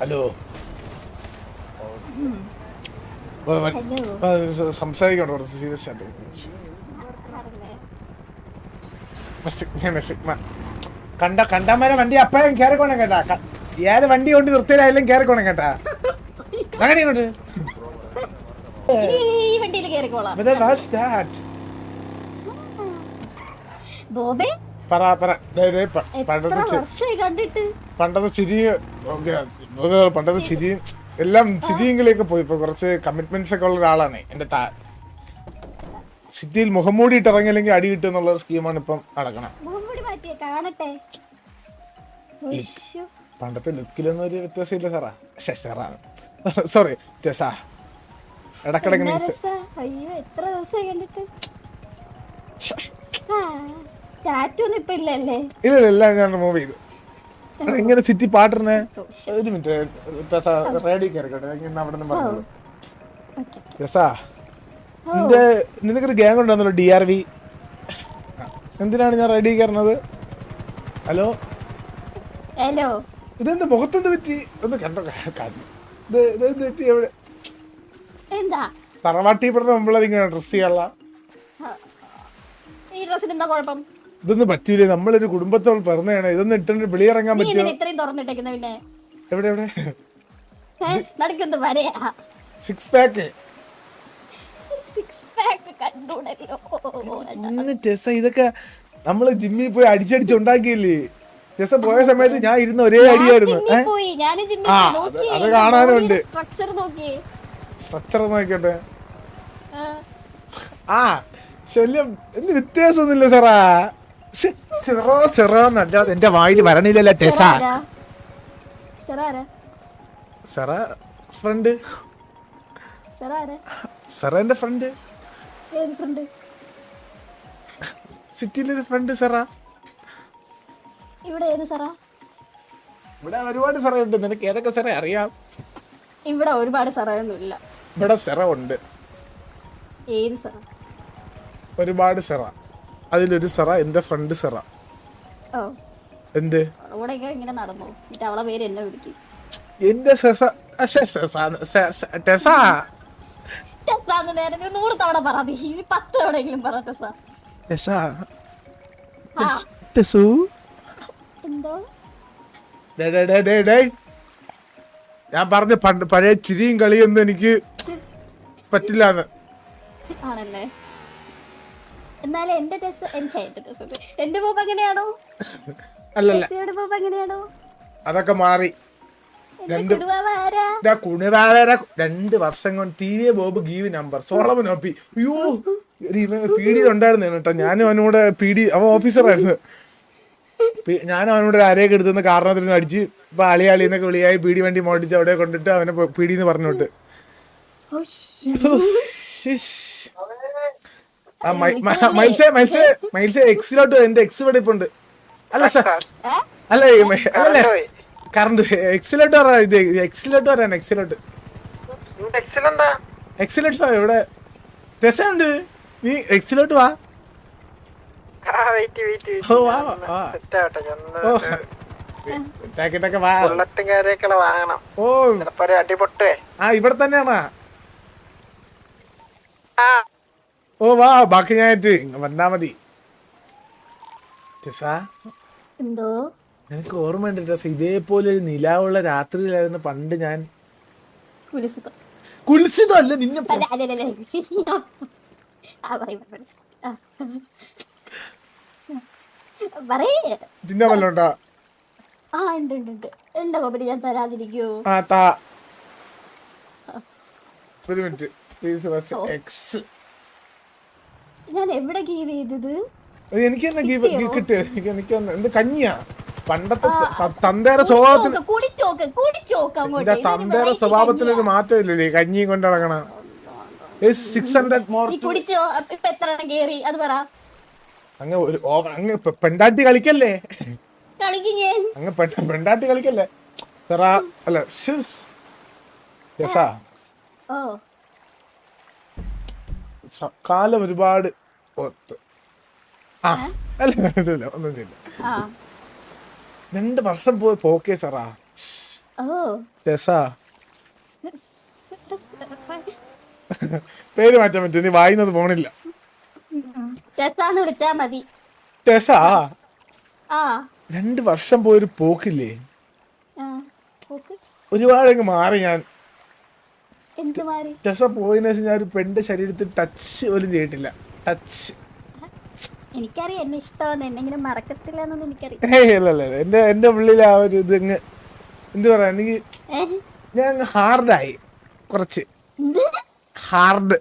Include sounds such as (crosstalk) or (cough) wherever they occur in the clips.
Hello. സംസാരിക്കണ്ട കുറച്ച് serious ആയിട്ട് കണ്ട കണ്ടമാരെ വണ്ടി അപ്പഴും കയറിക്കോണം കേട്ടാ. ഏത് വണ്ടി കൊണ്ട് നിർത്തിയിലായാലും കയറിക്കോണം കേട്ടാ. അങ്ങനെ ഇങ്ങോട്ട്. ഈ വണ്ടിയിൽ that? ബോബേ? പറ പറ പണ്ടത്തെ ചിരിയും എല്ലാം ചിരിയും കളിയൊക്കെ പോയി. ഇപ്പൊ കുറച്ച് കമ്മിറ്റ്മെന്റ്സ് ഒക്കെ ഉള്ള ഒരാളാണ് എന്റെ താ സിറ്റിയിൽ മുഖംമൂടി ഇട്ടിറങ്ങിയില്ലെങ്കിൽ അടി കിട്ടും എന്നുള്ള ഒരു സ്കീമാണ് ഇപ്പം നടക്കണം. പണ്ടത്തെ ലുക്കിലൊന്നും ഒരു വ്യത്യാസമില്ല സാറാ. ശേ സാറാ. സോറി ടെസാ ഇടക്കിടക്ക് ഇല്ല എല്ലാം ഞാൻ റിമൂവ് ചെയ്തു. എടാ, ഇങ്ങനെ സിറ്റി പാട്ടിരുന്നേ? ഒരു മിനിറ്റ് ടെസാ റേഡി കയറിക്കോട്ടെ ഞാൻ ഇന്ന് അവിടെ നിന്ന് പറഞ്ഞോളൂ ഓക്കെ നിന്റെ നിനക്കൊരു ഗ്യാങ് ഉണ്ടെന്നല്ലോ ഡി ആർ വി എന്തിനാണ് ഞാൻ റെഡി കയറുന്നത്? ഹലോ ഹലോ ഇതെന്ത് മുഖത്തെന്ത് പറ്റി? ഒന്ന് കണ്ടോ? കണ്ടു. ഇത് ഇതെന്ത് പറ്റി? എവിടെ? എന്താ? തറവാട്ടി പറഞ്ഞ നമ്മളതിങ്ങനെ ഡ്രസ് ചെയ്യാനുള്ള. ഈ ഡ്രസ്സിന് എന്താ കുഴപ്പം? ഇതൊന്നും പറ്റൂലേ. നമ്മളൊരു കുടുംബത്തോട് പറഞ്ഞാണ് ഇതൊന്നും ഇട്ടിട്ട് വെളിയിറങ്ങാൻ പറ്റുമോ? എന്തിനാ ഇത്രയും തുറന്നിട്ടേക്കുന്ന പിന്നെ? എവിടെ എവിടെ? നടക്കുന്നത് വരയാ. സിക്സ് പാക്ക് ടെസ ഇതൊക്കെ നമ്മൾ ജിമ്മിൽ പോയി അടിച്ചടിച്ച് ഉണ്ടാക്കിയില്ലേ ടെസ പോയ സമയത്ത് ഞാൻ ഇരുന്ന ഒരേ അടിയായിരുന്നു. ആ. അത് കാണാനുണ്ട്. സ്ട്രക്ചർ നോക്കിക്കോട്ടെ. ആ, ശല്യം എന്ത് വ്യത്യാസമൊന്നുമില്ല സാറാ. സിറോ സിറോ എന്നല്ല എന്റെ വായിൽ വരണില്ലല്ലോ ടെസ? സെറ ഫ്രണ്ട്. സെറ? എന്റെ ഫ്രണ്ട്. ഏത് ഫ്രണ്ട്? സിറ്റിയിലെ ഫ്രണ്ട് സെറ. ഇവിടെ ഏത് സെറ? ഇവിടെ ഒരുപാട് സെറ ഉണ്ട് നിനക്ക് ഏതൊക്കെ സെറ അറിയാം? ഇവിടെ ഒരുപാട് സെറയൊന്നും ഇല്ല ഇവിടെ സെറ ഉണ്ട്. ഏത് സെറ? ഒരുപാട് സെറ. അതിലൊരു സെറ എന്റെ ഫ്രണ്ട് സെറ. എന്ത്? എന്റെ സെസ ടെസ. നൂറ് തവണ പറ നീ ഈ പത്ത് തവണയെങ്കിലും പറ ടെസ്സ ടെസ. ടെസ്- ടെസു. എന്തോ? ഡേ, ഡേ, ഡേ, ഡേ, ഡേ. ഞാൻ പറഞ്ഞ പഴയ ചിരിയും കളിയൊന്നും എനിക്ക് പറ്റില്ലാന്ന്. ആണല്ലേ? എന്നാലും എന്റെ ടെസ് എന്റെ എന്റെ ടെസ് എന്റെ പോപ്പ് എങ്ങനെയാണോ? അല്ലല്ല. ടെസ്സിയുടെ പോപ്പ് എങ്ങനെയാണോ? അതൊക്കെ മാറി. എന്റെ രണ്ട് കുടുംബം ആരാ ഇതാ കുണിവാവേര രണ്ട് വർഷം കൊണ്ട് T V Bob give number Solomon ഒപ്പി. അയ്യോ എടി, ഇവൻ പി ഡി ഉണ്ടായിരുന്നു കേട്ടോ. ഞാനും അവനോട് പി ഡി അവൻ ഓഫീസറായിരുന്നു പി- ഞാനും അവനോട് ഒരു അരയൊക്കെ എടുത്തുന്ന കാരണത്തിന് അടിച്ച് ഇപ്പൊ അളി അളി എന്നൊക്കെ വിളിയായി പി ഡി വണ്ടി മോടിച്ച് അവിടെ കൊണ്ടിട്ട് അവനെ പി ഡി എന്ന് പറഞ്ഞോട്ട് ഓ, ശ്ശ്. ശ്ശിഷ്. മൈൽസേ മൈൽസേ മൈൽസേ. എക്സിലോട്ട് എന്റെ എക്സ് ഇവിടെ ഇപ്പൊ ഉണ്ട് അല്ല സാർ? അല്ല അല്ലേ കറണ്ട് എക്സിലോട്ട് പറ ഇത് എക്സിലോട്ട് പറയാൻ എക്സിലോട്ട് എക്സിലോട്ട് വാ ഇവിടെ. രസമുണ്ട്. നീ എക്സിലോട്ട് വാ. ആ വെയിറ്റ് വെയിറ്റ് ഓ വാ വാ, വാ സെറ്റ് ആവട്ടെ ഒന്ന് ഓ ടാക്കിട്ടൊക്കെ വാ ബുള്ളറ്റും കാര്യമൊക്കെ വാങ്ങണം ഓ ചിലപ്പോ ഒരു അടിപൊട്ടേ ആ ഇവിടെ തന്നെയാണാ ആ ഓ വാ ബാക്കി ഞാൻ. ഇങ്ങ് വന്നാ മതി. എന്തോ? നിനക്ക് ഓർമ്മയുണ്ട് ടെസ ഇതേപോലെ ഒരു നിലാവുള്ള രാത്രിയിലായിരുന്നു പണ്ട് ഞാൻ കുലിസുഖം കുളിച്ചതല്ല നിന്നെ ചിന്ന വല്ലോണ്ടാ ആ ഉണ്ട്? ഉണ്ട് ഉണ്ട് എന്റെ കോപ്പര് ഞാൻ തരാതിരിക്കോ ആ താ. ഒരു മിനിറ്റ്. പ്ലീസ് എക്സ് ഞാൻ എവിടെ ഗീവ് ചെയ്തത്? എനിക്ക് തന്നെ ഗീവ് കിട്ടിയ? എനിക്ക് എനിക്ക് എന്ത് കഞ്ഞിയാ? പണ്ടത്തെ തന്തേര സ്വഭാവത്തിന് തന്തേര സ്വഭാവത്തിന് സ്വഭാവത്തിനൊരു മാറ്റം ഇല്ലല്ലേ കഞ്ഞിയും കൊണ്ട് നടക്കണ? സിക്സ് ഹൺഡ്രഡ് മോർ അങ്ങ് ഒരു ഓവർ അങ്ങ് പെണ്ടാട്ടി കളിക്കല്ലേ? അങ്ങ് പെണ്ടാട്ടി കളിക്കല്ലേ? സെറ അല്ല യെസാ. കാലം ഒരുപാട് ആ അല്ല ഒന്നും ചെയ്യില്ല. രണ്ട് വർഷം പോയി പോക്കേ സാറാ. രസാ. (laughs) പേര് മാറ്റാൻ പറ്റും നീ വായിന്നത് പോണില്ല. വിളിച്ചാ മതി. ടെസാ രണ്ട് വർഷം പോയൊരു പോക്കില്ലേ? ഒരുപാട് അങ്ങ് മാറി ഞാൻ. ടെസ പോയതിനു ശേഷം ഞാൻ ഒരു പെണ്ണിന്റെ ശരീരത്തിൽ ടച്ച് പോലും ചെയ്തിട്ടില്ല. ടച്ച് എനിക്കറിയാം എന്നെ ഇഷ്ടമെന്ന്. എന്നെങ്കിലും മറക്കത്തില്ല എന്നൊന്നും എനിക്കറിയാം. എന്റെ എന്റെ ഉള്ളിൽ ആ ഒരു ഇത് അങ്ങ് എന്ത് പറയാ എനിക്ക് ഞാൻ അങ്ങ് ഹാർഡായി കുറച്ച്. ഹാർഡ്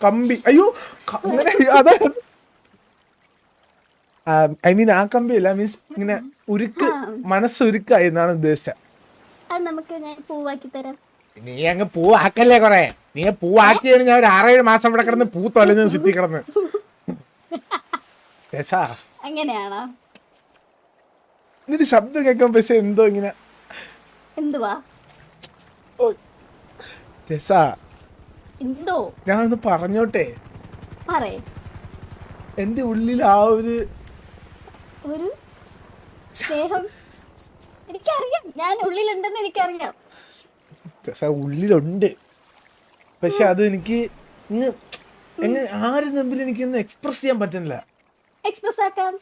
കമ്പി. അയ്യോ അങ്ങനെ അതാ. ഐ മീൻ ആ കമ്പി അല്ല മീൻസ് ഇങ്ങനെ ഉരുക്ക് മനസ്സ് ഉരുക്കായി എന്നാണ് ഉദ്ദേശിച്ചത് അത് നമുക്ക് ഞാൻ പൂവാക്കി തരാം. നീ അങ്ങ് പൂവാക്കല്ലേ കൊറേ? നീ പൂവാക്കിയാണ് ഞാൻ ഒരു ആറേഴ് മാസം ഇവിടെ കിടന്ന് പൂ തൊലഞ്ഞ് ചുറ്റി കിടന്ന്. അങ്ങനെയാണോ നിന്റെ ശബ്ദം കേൾക്കാൻ പക്ഷെ എന്തോ ഇങ്ങനെ. എന്തുവാ? രസാ. എന്തോ? ഞാനൊന്ന് പറഞ്ഞോട്ടെ. പറയേ എന്റെ ഉള്ളിൽ ആ ഒരു ഒരു സ്നേഹം. എനിക്കറിയാം. ഞാൻ ഉള്ളിലുണ്ടെന്ന് എനിക്കറിയാം. രസ ഉള്ളിലുണ്ട്. പക്ഷെ അത് എനിക്ക് ഇങ്ങ് ആരും എനിക്ക് ഇന്ന് എക്സ്പ്രസ് ചെയ്യാൻ പറ്റുന്നില്ല. എക്സ്പ്രസ് ആക്കാം.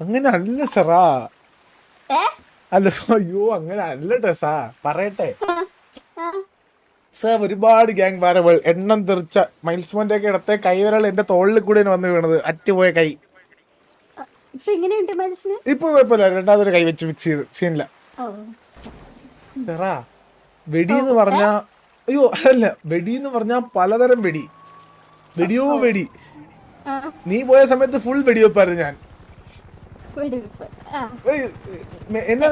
അങ്ങനെ അല്ല സറാ. അല്ല അയ്യോ അങ്ങനെ അല്ല സാ. പറയട്ടെ. സാർ ഒരുപാട് ഗ്യാങ് വാരകൾ എണ്ണം തെറിച്ച മൈൽസ് മോന്റെ ഒക്കെ ഇടത്തെ കൈവിരൽ എന്റെ തോളിൽ കൂടെ വന്ന് വീണത്. അറ്റുപോയ കൈ. ഇപ്പൊ കുഴപ്പമില്ല. രണ്ടാമതൊരു കൈ വെച്ച് ഫിക്സ് ചെയ്ത് സീനില്ല. സെറാ വെടി എന്ന് പറഞ്ഞ അയ്യോ അല്ല വെടി എന്ന് പറഞ്ഞാൽ പലതരം വെടി. വെടിയോ വെടി. നീ പോയ സമയത്ത് ഫുൾ വെടിവെപ്പായിരുന്നു ഞാൻ. എന്നെ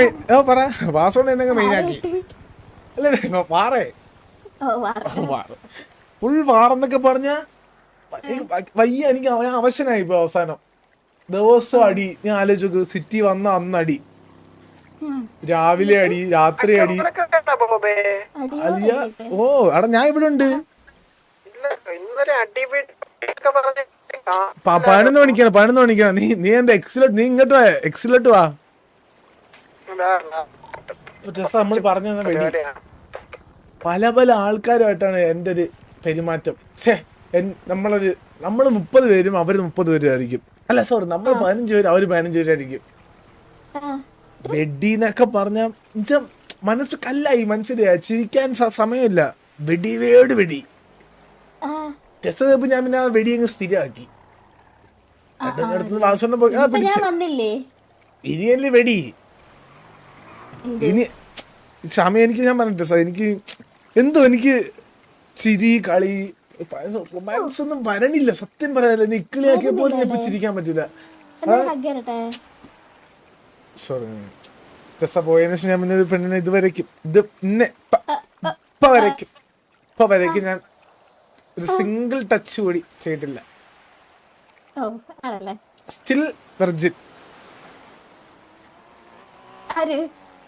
മെയിൻ പറ. വാസോണ എന്നെ മെയിൻ ആക്കി. അല്ലേ വാറേ. ഫുൾ വാറെന്നൊക്കെ പറഞ്ഞ വയ്യ എനിക്ക് അവശനായി ഇപ്പൊ അവസാനം. ദിവസം അടി. ഞാൻ ആലോചിച്ചു സിറ്റി വന്ന അന്ന് അടി രാവിലെ അടി രാത്രി അടി. അലിയ? ഓ എടാ ഞാൻ ഇവിടെ ഉണ്ട്. പതിനൊന്ന് മണിക്കാണ് പതിനൊന്ന് മണിക്കാണ്. നീ നീ എന്താ എക്സിലോട്ട് നീ ഇങ്ങോട്ട് വാ എക്സിലോട്ട് വാ. രസം നമ്മൾ പറഞ്ഞു തന്ന. പല പല ആൾക്കാരുമായിട്ടാണ് എന്റെ ഒരു പെരുമാറ്റം. ഛേ നമ്മളൊരു നമ്മൾ മുപ്പത് പേരും അവർ മുപ്പത് പേരും ആയിരിക്കും. അല്ല സോറി നമ്മൾ പതിനഞ്ച് പേര് അവർ പതിനഞ്ച് പേരായിരിക്കും വെടി എന്നൊക്കെ പറഞ്ഞ മനസ്സ് കല്ലായി മനസ്സിലായി ചിരിക്കാൻ സമയമില്ല. വെടി വേട് വെടി. ആ. രസവെപ്പ് ഞാൻ പിന്നെ ആ വെടി അങ്ങ് സ്ഥിരമാക്കി അടുത്ത് വാസോണ്ട് പോയി ആ ഇപ്പൊ ഞാൻ പിടിച്ച്. വന്നില്ലേ? ഇനിയല്ലേ വെടി? ഇനി സമയം എനിക്ക് ഞാൻ പറഞ്ഞിട്ട് സാർ. എനിക്ക് എന്തോ എനിക്ക് ചിരി കളി റൊമാൻസ് ഒന്നും വരണില്ല. സത്യം പറയാനില്ല നിക്കിളിയാക്കിയ പോലും ഞാൻ ഇപ്പൊ ചിരിക്കാൻ പറ്റില്ല. സോറി രസ പോയതിനു ശേഷം ഞാൻ പിന്നെ ഒരു പെണ്ണിനെ വരയ്ക്കും. ഇത് ഇന്നെ ഇപ്പൊ വരയ്ക്കും. ഇപ്പൊ വരയ്ക്കും. ഞാൻ ഒരു സിംഗിൾ ടച്ച് കൂടി ചെയ്തിട്ടില്ല. സ്റ്റിൽ വെർജിൻ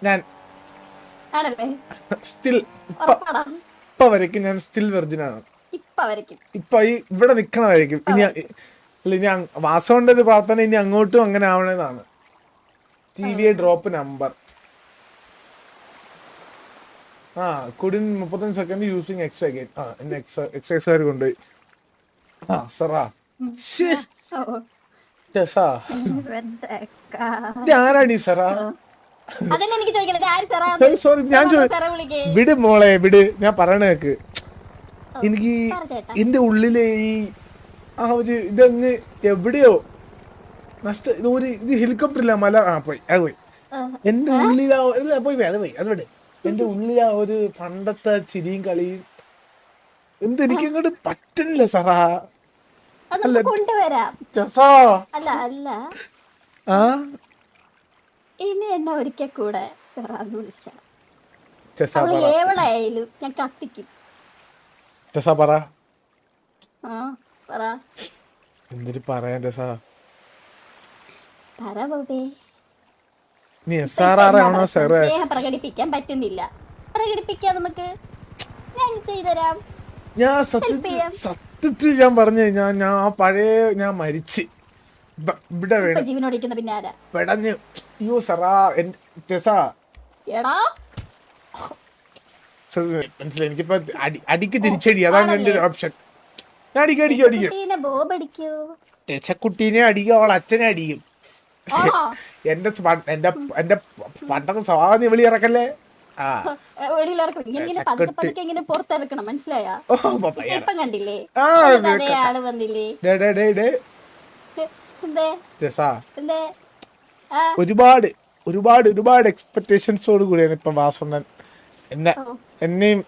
ഞാൻ. സ്റ്റിൽ ഇപ്പ വരയ്ക്കും. ഞാൻ സ്റ്റിൽ വെർജിൻ ആണ്. ഇപ്പൊ ഈ ഇവിടെ നിക്കണമായിരിക്കും ഇനി ഇനി ഒരു പ്രാർത്ഥന ഇനി അങ്ങോട്ടും അങ്ങനെ ആവണേന്നാണ് ടി വി ഡ്രോപ്പ് നമ്പർ ആ കുടിൻ മുപ്പത്തഞ്ച് സെക്കൻഡ് യൂസിങ് എക്സ് അഗൈൻ ആ എന്നെ എക്സ് എക്സൈസുകാർ കൊണ്ടുപോയി ആ സറാ ടെസാ. ആരാണ് ഈ ഞാൻ വിട് മോളെ വിട്. ഞാൻ പറയണ കേക്ക്. എനിക്ക് എന്റെ ഉള്ളിലെ ഈ ആ ഒരു ഇതങ്ങ് എവിടെയോ നഷ്ട ഇത് ഒരു ഇത് ഹെലികോപ്റ്ററില്ല മല. ആ പോയി. അത് പോയി. എന്റെ ഉള്ളിൽ ആ പോയി പോയി, അത് പോയി. അത് വിട് എന്റെ ഉള്ളിൽ ആ ഒരു പണ്ടത്തെ ചിരിയും കളിയും എന്ത് എനിക്ക് അങ്ങോട്ട് പറ്റുന്നില്ല സാറാ. അല്ല നമുക്ക് അല്ല അല്ല ആ? ഇനി എന്നെ ഒരിക്കൽ കൂടെ സറാ വിളിച്ച. ഏവളായാലും ഞാൻ കത്തിക്കും. ചെസാ പറ. ആ പറ. എന്തിട്ട് പറയാൻ രസാ പറ ബോബേ നീ എസ് ആർ ആർ ആണോ സാറ് സ്നേഹം പ്രകടിപ്പിക്കാൻ പറ്റുന്നില്ല. പ്രകടിപ്പിക്കാം നമുക്ക് ഞാൻ ചെയ്തുതരാം. ഞാൻ സത്യത്തിൽ ഞാൻ പറഞ്ഞു ഞാൻ ഞാൻ ആ പഴയ ഞാൻ മരിച്ച്. ഇവിടെ ജീവനോടിക്കുന്ന പിന്നെ ആരാ? പെടഞ്ഞ്. അയ്യോ സറാ എടാ. മനസ്സിലായി. എനിക്കിപ്പോ അടി അടിക്ക് തിരിച്ചടി. അതാണ് എന്റെ ഒരു ഓപ്ഷൻ ഞാൻ അടിക്കും അടിക്കും അടിക്കും. കുട്ടീനെ ബോബ് അടിക്കൂ അവൾ അച്ഛനെ അടിക്കും. എന്റെ എന്റെ എന്റെ പണ്ടത്തെ സ്വഭാവം നീ വിളി ഇറക്കല്ലേ? പുറത്തിറക്കണം മനസ്സിലായാ? ഇപ്പൊ കണ്ടില്ലേ? ആൾ വന്നില്ലേ? ഒരുപാട് ഒരുപാട് ഒരുപാട് എക്സ്പെക്ടേഷൻസോട് കൂടിയാണ് ഇപ്പം വാസുണ്ണൻ എന്നെ. എന്നെയും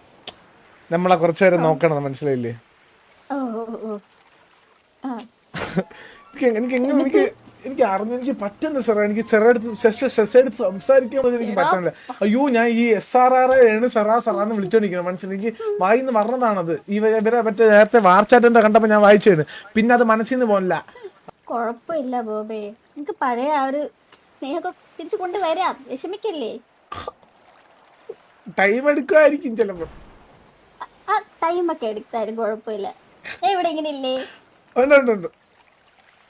നമ്മളെ കുറച്ചു നേരം നോക്കണം മനസ്സിലായില്ലേ? (laughs) എനിക്ക് എങ്ങനെ എനിക്ക് എനിക്ക് അറിഞ്ഞു എനിക്ക് പറ്റുന്ന സാറേ എനിക്ക് ചെറുടുത്ത് സെസ് എടുത്ത് സംസാരിക്കാൻ പോലും എനിക്ക് പറ്റുന്നില്ല അയ്യോ ഞാൻ ഈ എസ് ആർ ആർ ആണ് സെറാ സെറാന്ന് വിളിച്ചോണ്ടിരിക്കുന്നത്. മനസ്സിൽ എനിക്ക് വായിന്ന് പറഞ്ഞതാണത് ഈ ഇവരെ മറ്റേ നേരത്തെ വാർച്ചാറ്റെന്താ കണ്ടപ്പോ ഞാൻ വായിച്ചാണ് പിന്നെ അത് മനസ്സിൽ നിന്ന് പോകില്ല കൊഴപ്പില്ല ബോബേ. എനിക്ക് പഴയ ആ ഒരു സ്നേഹമൊക്കെ തിരിച്ചു കൊണ്ടുവരാം. വിഷമിക്കല്ലേ? ടൈം എടുക്കുമായിരിക്കും ചിലപ്പോ. ആ- ടൈം ഒക്കെ എടുത്താലും കുഴപ്പമില്ല. എവിടെ ഇവിടെ ഇങ്ങനെ ഇല്ലേ? ഉണ്ട് ഉണ്ട് ഉണ്ട്.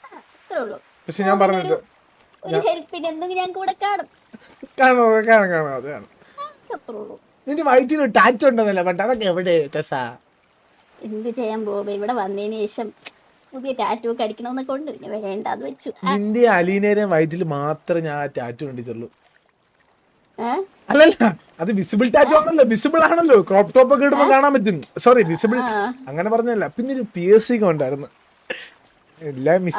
അത്രേ ഉള്ളൂ. പക്ഷെ ഞാൻ പറഞ്ഞിട്ട് കാണും. കാണാം കാണാം അത് കാണാം. നിന്റെ വയറ്റിൽ ടാറ്റോ ഉണ്ടെന്നല്ല പണ്ട് അതൊക്കെ എവിടെ ടെസാ എന്ത് ചെയ്യാൻ ബോബേ ഇവിടെ വന്നതിന് ശേഷം പുതിയ ടാറ്റു ഒക്കെ അടിക്കണമെന്നൊക്കെ ഉണ്ട്. പിന്നെ വേണ്ട അത് വെച്ചു. നിന്റെ അലീനേരെ വയറ്റിൽ മാത്രമേ ഞാൻ ടാറ്റു കണ്ടിട്ടുള്ളൂ? അല്ലല്ല അത് വിസിബിൾ ടാറ്റു ആണല്ലോ വിസിബിൾ ആണല്ലോ. ക്രോപ്പ് ടോപ്പ് ഒക്കെ ഇടുമ്പോൾ കാണാൻ പറ്റും. സോറി വിസിബിൾ അങ്ങനെ പറഞ്ഞല്ല പിന്നെ ഒരു പി എസ് സി ഉണ്ടായിരുന്നു. എല്ലാം മിസ്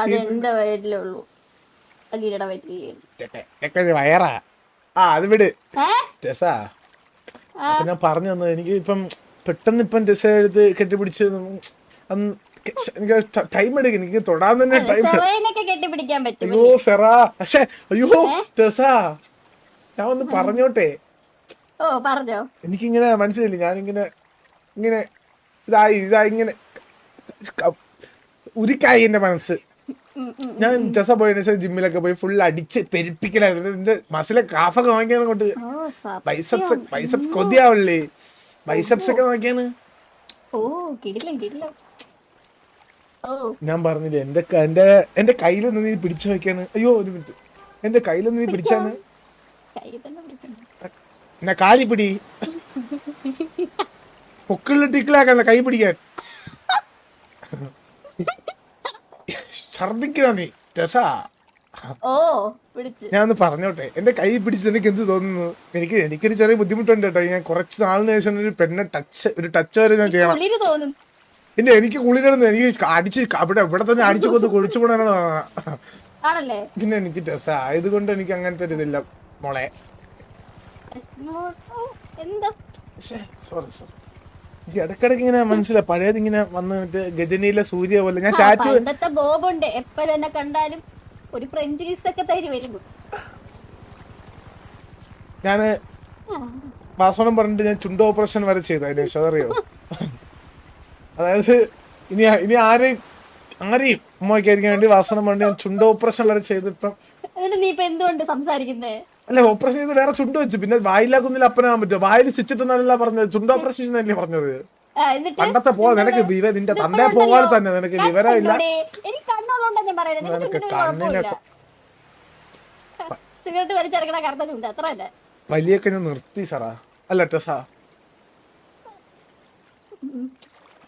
വയറാ. ആ അത് വിട്. ടെസാ ഞാൻ പറഞ്ഞു തന്നത് എനിക്ക് ഇപ്പം പെട്ടെന്ന് ഇപ്പം ടെസ എടുത്ത് കെട്ടിപ്പിടിച്ച് എനിക്ക് ടൈം എടുക്കും. എനിക്ക് തൊടാൻ തന്നെ ടൈം അയ്യോ സെറാ. പക്ഷേ അയ്യോ ടെസാ ഞാൻ ഒന്ന് പറഞ്ഞോട്ടെ. ഓ പറഞ്ഞോ. എനിക്കിങ്ങനെ മനസ്സിലായില്ല. ഞാനിങ്ങനെ ഇങ്ങനെ ഇതായി ഇതായി ഇങ്ങനെ ഉരുക്കായി എന്റെ മനസ്സ്. ഞാൻ ചെസ പോയതിനു ജിമ്മിലൊക്കെ പോയി ഫുൾ അടിച്ച് പെരുപ്പിക്കലായിരുന്നു. എന്റെ മസിലെ കാഫൊക്കെ നോക്കിയാണ് കൊണ്ട്. Biceps biceps കൊതിയാവല്ലേ? ബൈസപ്സ് ഒക്കെ നോക്കിയാണ്. ഞാൻ പറഞ്ഞില്ലേ എന്റെ എന്റെ എന്റെ കയ്യിലൊന്ന് നീ പിടിച്ചു വെക്കാണ്. അയ്യോ ഒരു മിനിറ്റ് എന്റെ കയ്യിലൊന്ന് നീ പിടിച്ചാണ്. എന്നാ കാലി പിടി. (laughs) പൊക്കിളിൽ ടിക്കിലാക്കാൻ കൈ പിടിക്കാൻ. (laughs) ഛർദിക്കണ നീ? രസാ. ഓ പിടിച്ച്. ഞാൻ ഒന്ന് പറഞ്ഞോട്ടെ. എന്റെ കൈ പിടിച്ച് എനിക്ക് എന്ത് തോന്നുന്നു? എനിക്ക് എനിക്കൊരു ചെറിയ ബുദ്ധിമുട്ടുണ്ട് കേട്ടോ. ഞാൻ കുറച്ച് നാളിന് ശേഷം ഒരു പെണ്ണെ ടച്ച് ഒരു ടച്ച് വരെ ഞാൻ ചെയ്യണം. ഇല്ല എനിക്ക് കുളിരൊന്നും എനിക്ക് അടിച്ച് അവിടെ ഇവിടെ തന്നെ അടിച്ചു കൊന്ന് കുളിച്ചു പോണാണ് പിന്നെ എനിക്ക് രസ. ആയതുകൊണ്ട് എനിക്ക് അങ്ങനത്തെ ഒരു ഇതില്ല മോളെ. എന്താ? സോറി സോറി എനിക്ക് ഇടക്കിടക്ക് ഇങ്ങനെ മനസ്സിലായി പഴയത് ഇങ്ങനെ വന്ന് മറ്റേ ഗജനിയിലെ സൂര്യ പോലെ. ഞാൻ ടാറ്റു പണ്ടത്തെ ബോബുണ്ട്. എപ്പോഴെന്നെ കണ്ടാലും ഒരു ഫ്രഞ്ച് കിസ് ഒക്കെ തരി വരുമ്പോ ഞാൻ ആ, പറഞ്ഞിട്ട് ഞാൻ ചുണ്ട് ഓപ്പറേഷൻ വരെ ചെയ്തു അതിന് ശതറിയോ അതറിയോ? അതായത് ഇനി ഇനി ആരെയും ആരെയും ഉമ്മയ്ക്കായിരിക്കാൻ വേണ്ടി വാസനം പറഞ്ഞിട്ട് ഞാൻ ചുണ്ട് ഓപ്പറേഷൻ വരെ ചെയ്തിപ്പം നീ ഇപ്പൊ എന്തുകൊണ്ട് സംസാരിക്കുന്നേ? അല്ല ഓപ്പറേഷൻ ചെയ്ത് വേറെ ചുണ്ട് വെച്ചു. പിന്നെ വായിലാക്കുന്നില്ല അപ്പനാകാൻ പറ്റുമോ? വായിൽ സ്റ്റിച്ചിട്ടെന്നല്ല പറഞ്ഞത്. ചുണ്ട് ഓപ്പറേഷൻ ചെയ്യുന്നല്ലേ പറഞ്ഞത്? പണ്ടത്തെ പോ നിനക്ക് വിവ നിന്റെ തന്നെ. പോകാതെ തന്നെ നിനക്ക് വിവരം വിവരമില്ല. നിനക്ക് കണ്ണിനെ സിഗരറ്റ് വലിച്ചെടുക്കണ കറുത്ത ചുണ്ട്. അത്ര തന്നെ. വലിയൊക്കെ ഞാൻ നിർത്തി സാറാ. അല്ല ടെസാ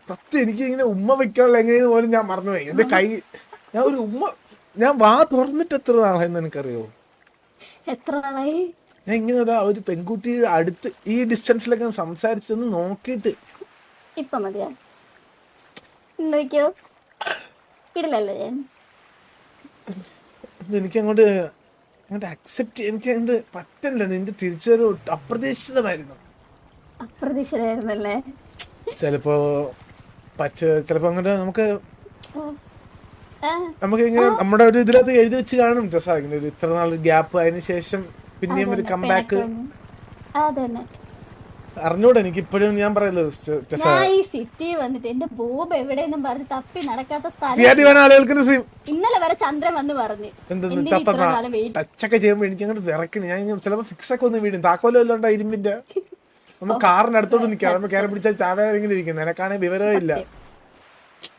സത്യം എനിക്ക് ഇങ്ങനെ ഉമ്മ വെക്കാനുള്ള എങ്ങനെയെന്ന് പോലും ഞാൻ മറന്നുപോയി. എന്റെ കൈ ഞാൻ ഒരു ഉമ്മ ഞാൻ വാ തുറന്നിട്ട് എത്ര നാളായെന്ന് എനിക്കറിയോ? എത്ര നാളായി ഞാൻ ഇങ്ങനെ ഒരു ഒരു പെൺകുട്ടിയുടെ അടുത്ത് ഈ ഡിസ്റ്റൻസിലൊക്കെ സംസാരിച്ചൊന്ന് നോക്കിയിട്ട്. ഇപ്പൊ മതിയാ? നോക്കിയോ? ഇടില്ലല്ലേ ഞാൻ? എനിക്ക് അങ്ങോട്ട് അങ്ങോട്ട് അക്സെപ്റ്റ് എനിക്ക് അങ്ങോട്ട് പറ്റണില്ല. നിന്റെ തിരിച്ചൊരു അപ്രതീക്ഷിതമായിരുന്നു. അപ്രതീക്ഷിതമായിരുന്നല്ലേ? ചിലപ്പോ പറ്റ ചിലപ്പോ അങ്ങോട്ട് നമുക്ക് നമുക്ക് ഇങ്ങനെ നമ്മുടെ ഒരു ഇതിലത് എഴുതി വെച്ച് കാണും ഇങ്ങനെ ഒരു ഇത്ര നാൾ ഗ്യാപ്പ് അതിന് ശേഷം പിന്നെയും ഒരു കംബാക്ക്. അതന്നെ. അറിഞ്ഞൂടെ എനിക്ക് ഇപ്പോഴും ഞാൻ പറയല്ലോ ഞാൻ ഈ സിറ്റി വന്നിട്ട് എന്റെ ബോബ് എവിടെയെന്നും പറഞ്ഞ് തപ്പി നടക്കാത്ത സ്ഥലം ആളുകൾക്ക് ഇന്നലെ വരെ ചന്ദ്രൻ വന്ന് പറഞ്ഞു. ടച്ചൊക്കെ ചെയ്യുമ്പോ എനിക്ക് അങ്ങോട്ട് വിറക്കണ് ഞാൻ ചിലപ്പോ ഫിക്സ് ഒക്കെ ഒന്ന് വീടും താക്കോലോ ഇല്ലാണ്ട ഇരുമ്പിന്റെ? (laughs) നമ്മൾ കാറിന് അടുത്തോട്ട് നിൽക്കാം നമ്മൾ കയറി പിടിച്ചാൽ ചാവേ ഇങ്ങനെ ഇരിക്കും വിവരമില്ല.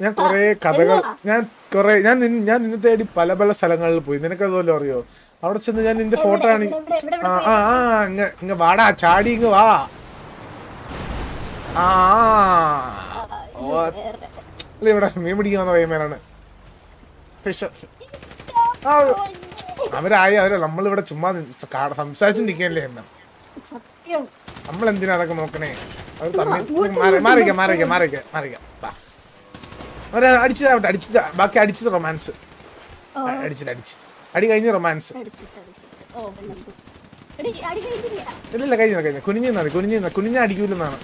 ഞാൻ കുറെ കഥകൾ ഞാൻ കുറെ ഞാൻ ഞാൻ നിന്നെ തേടി പല പല സ്ഥലങ്ങളിൽ പോയി. നിനക്ക് അതുപോലെ അറിയോ? അവിടെ ചെന്ന് ഞാൻ നിന്റെ ഫോട്ടോ ആണ് ആ ആ ആ ഇങ്ങ ഇങ്ങ വാടാ ചാടി ഇങ്ങ് വാ. ആ അല്ല ഇവിടെ മീൻ പിടിക്കാൻ വന്ന പയ്യന്മാരാണ്. ഫിഷ് അവരായി അവരെ നമ്മളിവിടെ ചുമ്മാ സംസാരിച്ചു നിൽക്കല്ലേ എന്നാ. എന്തിനാ അതൊക്കെ നോക്കണേ? അവർ തമ്മിൽ മാറിക്കാം മാറിക്കാം മാറിക്കാം മാറിക്ക. വാ. അവരെ അടിച്ചതാവട്ടെ അടിച്ചത് ബാക്കി അടിച്ചത് റൊമാൻസ് അടിച്ചിട്ട് അടിച്ചിട്ട്. അടി കഴിഞ്ഞ് റൊമാൻസ് ഇല്ലില്ല കഴിഞ്ഞ കഴിഞ്ഞ കുനിഞ്ഞു നിന്നാ കുനിഞ്ഞു നിന്നാ കുനിഞ്ഞ അടിക്കൂലെന്നാണ്.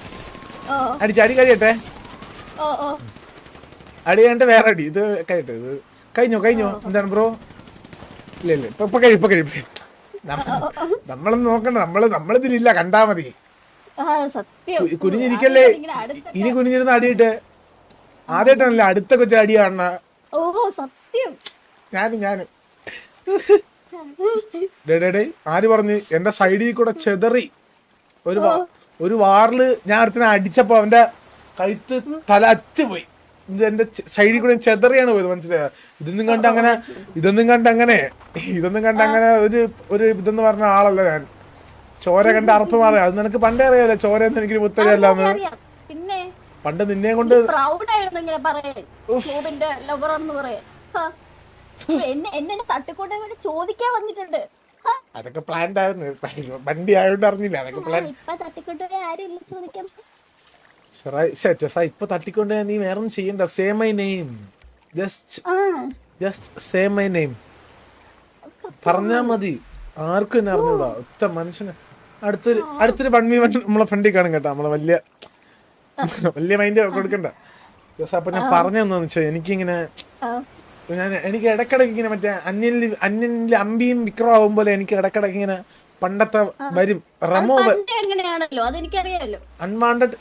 അടിച്ച് അടി കഴിയട്ടെ. അടി കഴിഞ്ഞിട്ട് വേറെ അടി. ഇത് കഴിയട്ടെ ഇത് കഴിഞ്ഞോ കഴിഞ്ഞോ? എന്താണ് ബ്രോ? ഇല്ല ഇല്ല. ഇപ്പൊ ഇപ്പൊ കഴിയും ഇപ്പൊ കഴിയും നമ്മളൊന്നും നോക്കണ്ട. നമ്മൾ നമ്മളിതിലില്ല കണ്ടാ മതി. കുനിഞ്ഞിരിക്കല്ലേ? ഇനി കുനിഞ്ഞിരുന്ന് അടിയിട്ട്. ആദ്യമായിട്ടാണല്ലേ അടുത്ത കൊച്ചു അടി കാണണ. ഓ സത്യം. ഞാനും ഞാനും. ഡേ ആര് പറഞ്ഞു? എന്റെ സൈഡിൽ കൂടെ ചെതറി. ഒരു ഒരു വാറിൽ ഞാൻ അടുത്തിനെ അടിച്ചപ്പോ അവന്റെ കഴുത്ത് തല അച്ചുപോയി. ഇത് എന്റെ സൈഡിൽ കൂടെ ചെതറിയാണ് പോയത് മനസ്സിലായോ? ഇതൊന്നും കണ്ട് അങ്ങനെ ഇതൊന്നും കണ്ട് അങ്ങനെ ഇതൊന്നും കണ്ട് അങ്ങനെ ഒരു ഒരു ഇതെന്ന് പറഞ്ഞ ആളല്ല ഞാൻ. ചോര കണ്ട അറപ്പ് മാറി. അത് നിനക്ക് പണ്ടേ അറിയാലോ ചോര എന്ന് എനിക്ക് മുത്തരല്ലാന്ന് അറിയാം പിന്നെ പണ്ട് നിന്നെ കൊണ്ട് പ്രൗഡ് ആയിരുന്നു ഇങ്ങനെ പറയേ. ലവറാണെന്ന് പറയേ. എന്നെ എന്നെ തട്ടിക്കൊണ്ട് വേണ്ടി ചോദിക്കാൻ വന്നിട്ടുണ്ട്. അതൊക്കെ പ്ലാൻഡ് ആയിരുന്നു. വണ്ടി ആയതുകൊണ്ട് അറിഞ്ഞില്ല. അതൊക്കെ പ്ലാൻ ഇപ്പൊ തട്ടിക്കൊണ്ട് ആരും ചോദിക്കാൻ. ഇപ്പൊ തട്ടിക്കൊണ്ട് നീ വേറെ ഒന്നും ചെയ്യണ്ട say my name just just say my name പറഞ്ഞാ മതി. ആർക്കും എന്നെ അറിഞ്ഞൂടാ. ഒറ്റ മനുഷ്യന്. അടുത്തൊരു അടുത്തൊരു വൺ വി വൺ നമ്മളെ ഫ്രണ്ടിൽ കാണും കേട്ടോ. നമ്മളെ വലിയ (laughs) വലിയ മൈൻഡ് കൊടുക്കണ്ട. ജസ് അപ്പൊ ഞാൻ പറഞ്ഞെന്നു വെച്ചാൽ എനിക്കിങ്ങനെ ഞാൻ എനിക്ക് ഇടക്കിടക്ക് ഇങ്ങനെ മറ്റേ അന്യനിൽ അന്യനിൽ അമ്പിയും വിക്രം പോലെ എനിക്ക് ഇടക്കിടക്ക് ഇങ്ങനെ പണ്ടത്തെ വരും. Ramo unwanted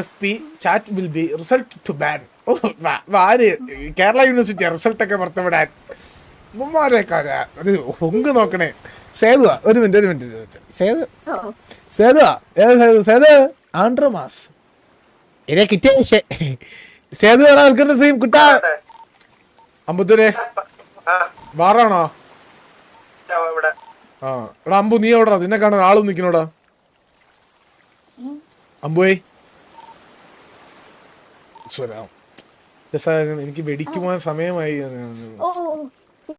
F P chat will be result to ban war Kerala university result ഒക്കെ പുറത്തുവിടാൻ. മുമ്മാരേക്കാരാ ഒരു ഹൊങ്ക് നോക്കണേ. സേതുവാ ഒരു മിനിറ്റ് ഒരു മിനിറ്റ് സേതു സേതുവാ ഏത് സേതു? സേതു ആൻഡ്രോ മാസ് കിട്ടിയ സേതു നിൽക്കുന്ന സെയിം കുട്ടാ. അമ്പുത്തൂരെ. വാറാണോ? ഇവിടെ. ആ എടാ അമ്പു നീ എവിടാ നിന്നെ കാണാൻ ആളും നിക്കണോടാ അമ്പുവേ. എനിക്ക് വെടിക്ക് പോകാൻ സമയമായി. ഓ.